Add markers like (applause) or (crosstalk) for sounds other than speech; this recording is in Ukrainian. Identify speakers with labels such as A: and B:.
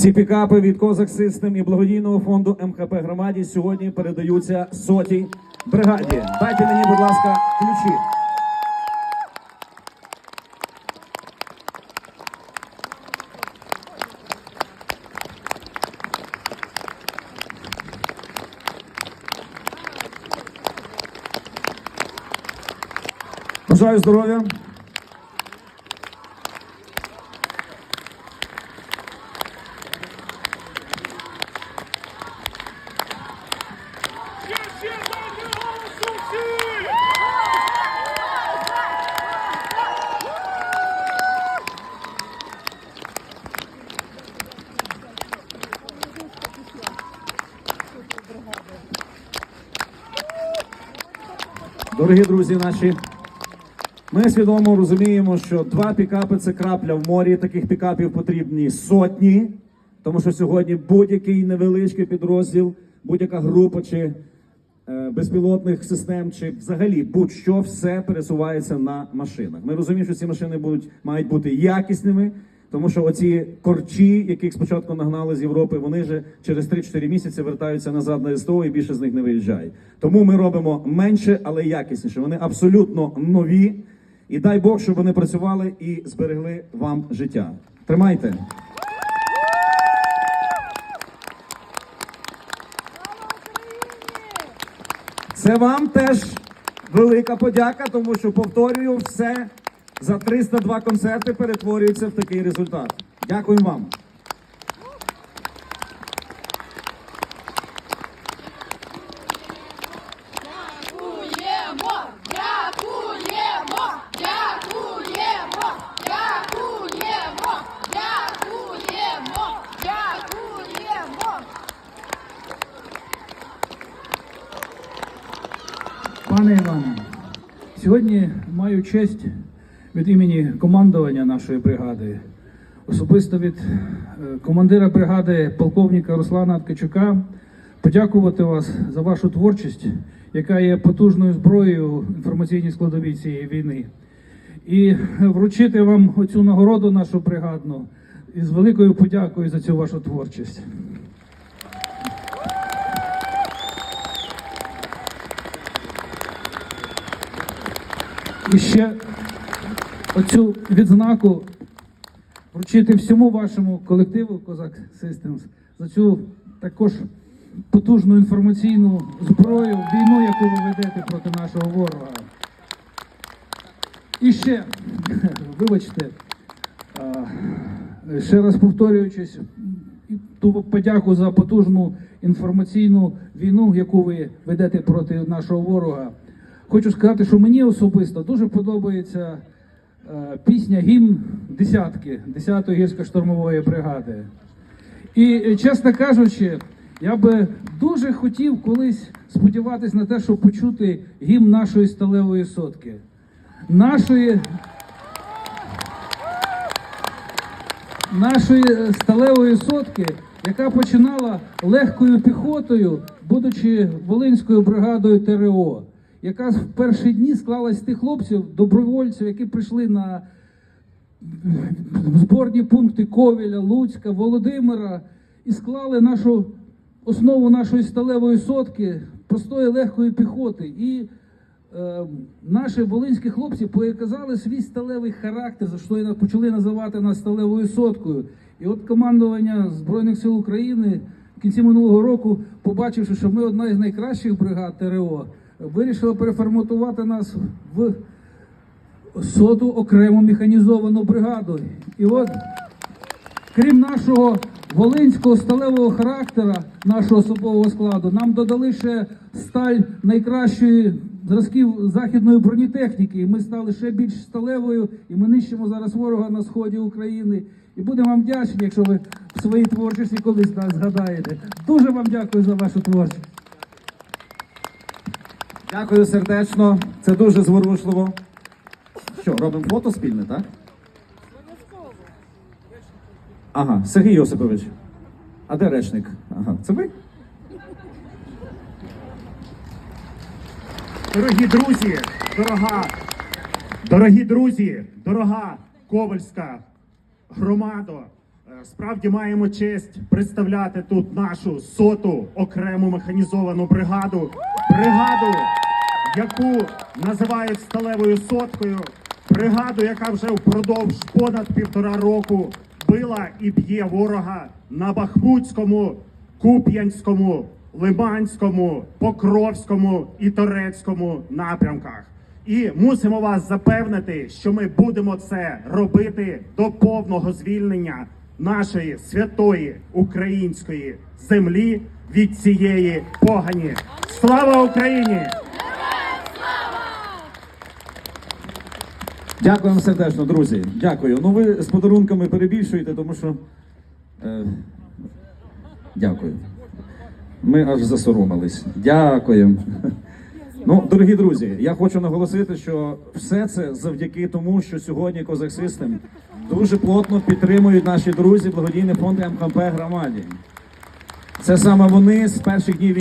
A: Ці пікапи від Козак Систем і благодійного фонду МХП громаді сьогодні передаються сотій бригаді. Дайте мені, будь ласка, ключі. Бажаю здоров'я. Дорогі друзі наші, ми свідомо розуміємо, що два пікапи це крапля в морі. Таких пікапів потрібні сотні, тому що сьогодні будь-який невеличкий підрозділ, будь-яка група чи е, безпілотних систем, чи взагалі будь-що все пересувається на машинах. Ми розуміємо, що ці машини будуть мають бути якісними. Тому що оці корчі, яких спочатку нагнали з Європи, вони же через 3-4 місяці вертаються назад на СТО і більше з них не виїжджають. Тому ми робимо менше, але якісніше. Вони абсолютно нові. І дай Бог, щоб вони працювали і зберегли вам життя. Тримайте. Це вам теж велика подяка, тому що повторюю, все за 302 концерти перетворюється в такий результат. Дякую вам.
B: Пане Іване, сьогодні маю честь від імені командування нашої бригади, особисто від е, командира бригади полковника Руслана Ткачука, подякувати вас за вашу творчість, яка є потужною зброєю інформаційній складовій цієї війни. І вручити вам оцю нагороду нашу бригадну із великою подякою за цю вашу творчість. І ще оцю відзнаку вручити всьому вашому колективу Козак Systems за цю також потужну інформаційну зброю, війну, яку ви ведете проти нашого ворога. І ще, (laughs) вибачте, ще раз повторюючись, ту подяку за потужну інформаційну війну, яку ви ведете проти нашого ворога. Хочу сказати, що мені особисто дуже подобається пісня гімн десятки 10-ї гірсько-штурмової бригади. І е, чесно кажучи, я би дуже хотів колись сподіватися на те, щоб почути гімн нашої сталевої сотки. Нашої, нашої е, сталевої сотки, яка починала легкою піхотою, будучи Волинською бригадою ТРО, яка в перші дні склалась з тих хлопців, добровольців, які прийшли на зборні пункти Ковіля, Луцька, Володимира і склали нашу основу нашої сталевої сотки простої легкої піхоти. І е, наші волинські хлопці показали свій сталевий характер, за що і почали називати нас сталевою соткою. І от командування Збройних сил України в кінці минулого року, побачивши, що ми одна із найкращих бригад ТРО, вирішила переформатувати нас в соту окрему механізовану бригаду. І от крім нашого волинського сталевого характера, нашого особового складу, нам додали ще сталь найкращої зразків західної бронетехніки. І ми стали ще більш сталевою, і ми нищимо зараз ворога на сході України. І будемо вам вдячні, якщо ви в своїй творчості колись нас згадаєте. Дуже вам дякую за вашу творчість.
A: Дякую сердечно. Це дуже зворушливо. Що, робимо фото спільне, так? Ага, Сергій Йосипович. А де речник? Ага, це ви?
C: Дорогі друзі, дорога, дорогі друзі, дорога Ковальська громада, Справді маємо честь представляти тут нашу соту окрему механізовану бригаду. Бригаду, яку називають сталевою соткою. Бригаду, яка вже впродовж понад півтора року била і б'є ворога на Бахмутському, Куп'янському, Лиманському, Покровському і Торецькому напрямках. І мусимо вас запевнити, що ми будемо це робити до повного звільнення нашої святої української землі від цієї погані. Слава Україні!
A: Дякую вам сердечно, друзі. Дякую. Ну ви з подарунками перебільшуєте, тому що. Е, дякую. Ми аж засоромились. Дякую. Ну, дорогі друзі, я хочу наголосити, що все це завдяки тому, що сьогодні Козак System дуже плотно підтримують наші друзі благодійний фонд МКП громаді. Це саме вони з перших днів війни.